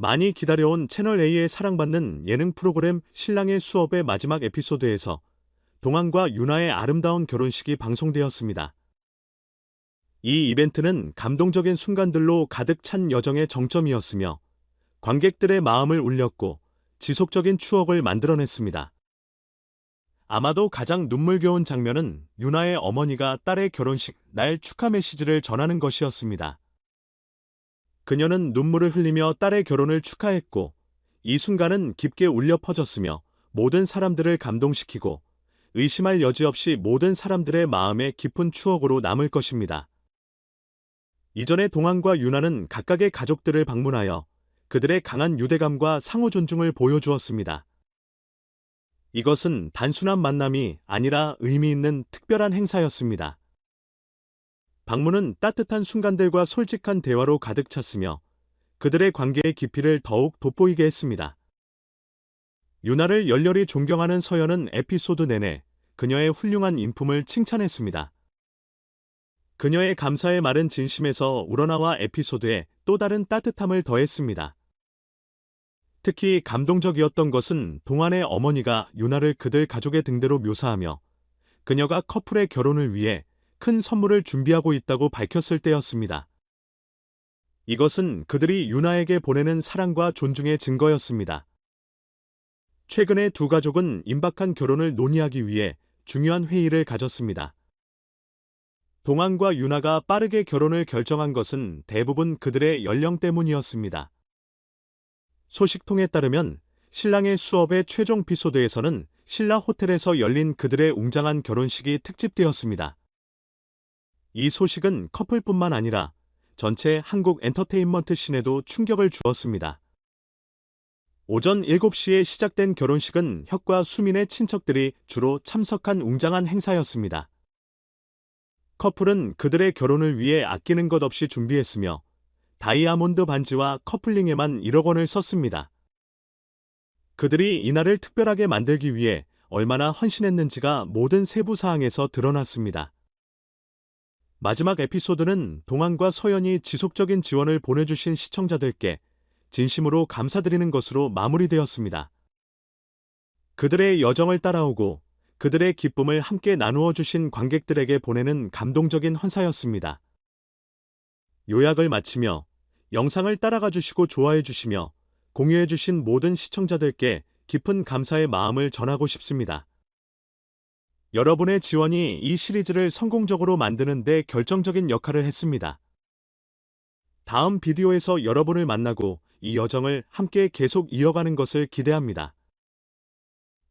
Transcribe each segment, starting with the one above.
많이 기다려온 채널A의 사랑받는 예능 프로그램 신랑의 수업의 마지막 에피소드에서 동안과 유나의 아름다운 결혼식이 방송되었습니다. 이 이벤트는 감동적인 순간들로 가득 찬 여정의 정점이었으며 관객들의 마음을 울렸고 지속적인 추억을 만들어냈습니다. 아마도 가장 눈물겨운 장면은 유나의 어머니가 딸의 결혼식 날 축하 메시지를 전하는 것이었습니다. 그녀는 눈물을 흘리며 딸의 결혼을 축하했고 이 순간은 깊게 울려 퍼졌으며 모든 사람들을 감동시키고 의심할 여지 없이 모든 사람들의 마음에 깊은 추억으로 남을 것입니다. 이전에 동안과 유나는 각각의 가족들을 방문하여 그들의 강한 유대감과 상호 존중을 보여주었습니다. 이것은 단순한 만남이 아니라 의미 있는 특별한 행사였습니다. 방문은 따뜻한 순간들과 솔직한 대화로 가득 찼으며 그들의 관계의 깊이를 더욱 돋보이게 했습니다. 유나를 열렬히 존경하는 서연은 에피소드 내내 그녀의 훌륭한 인품을 칭찬했습니다. 그녀의 감사의 말은 진심에서 우러나와 에피소드에 또 다른 따뜻함을 더했습니다. 특히 감동적이었던 것은 동안의 어머니가 유나를 그들 가족의 등대로 묘사하며 그녀가 커플의 결혼을 위해 큰 선물을 준비하고 있다고 밝혔을 때였습니다. 이것은 그들이 유나에게 보내는 사랑과 존중의 증거였습니다. 최근에 두 가족은 임박한 결혼을 논의하기 위해 중요한 회의를 가졌습니다. 동안과 유나가 빠르게 결혼을 결정한 것은 대부분 그들의 연령 때문이었습니다. 소식통에 따르면 신랑의 수업의 최종 에피소드에서는 신라 호텔에서 열린 그들의 웅장한 결혼식이 특집되었습니다. 이 소식은 커플뿐만 아니라 전체 한국 엔터테인먼트 씬에도 충격을 주었습니다. 오전 7시에 시작된 결혼식은 혁과 수민의 친척들이 주로 참석한 웅장한 행사였습니다. 커플은 그들의 결혼을 위해 아끼는 것 없이 준비했으며 다이아몬드 반지와 커플링에만 1억 원을 썼습니다. 그들이 이날을 특별하게 만들기 위해 얼마나 헌신했는지가 모든 세부 사항에서 드러났습니다. 마지막 에피소드는 동안과 서연이 지속적인 지원을 보내주신 시청자들께 진심으로 감사드리는 것으로 마무리되었습니다. 그들의 여정을 따라오고 그들의 기쁨을 함께 나누어 주신 관객들에게 보내는 감동적인 헌사였습니다. 요약을 마치며 영상을 따라가 주시고 좋아해 주시며 공유해 주신 모든 시청자들께 깊은 감사의 마음을 전하고 싶습니다. 여러분의 지원이 이 시리즈를 성공적으로 만드는 데 결정적인 역할을 했습니다. 다음 비디오에서 여러분을 만나고 이 여정을 함께 계속 이어가는 것을 기대합니다.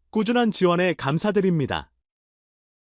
꾸준한 지원에 감사드립니다.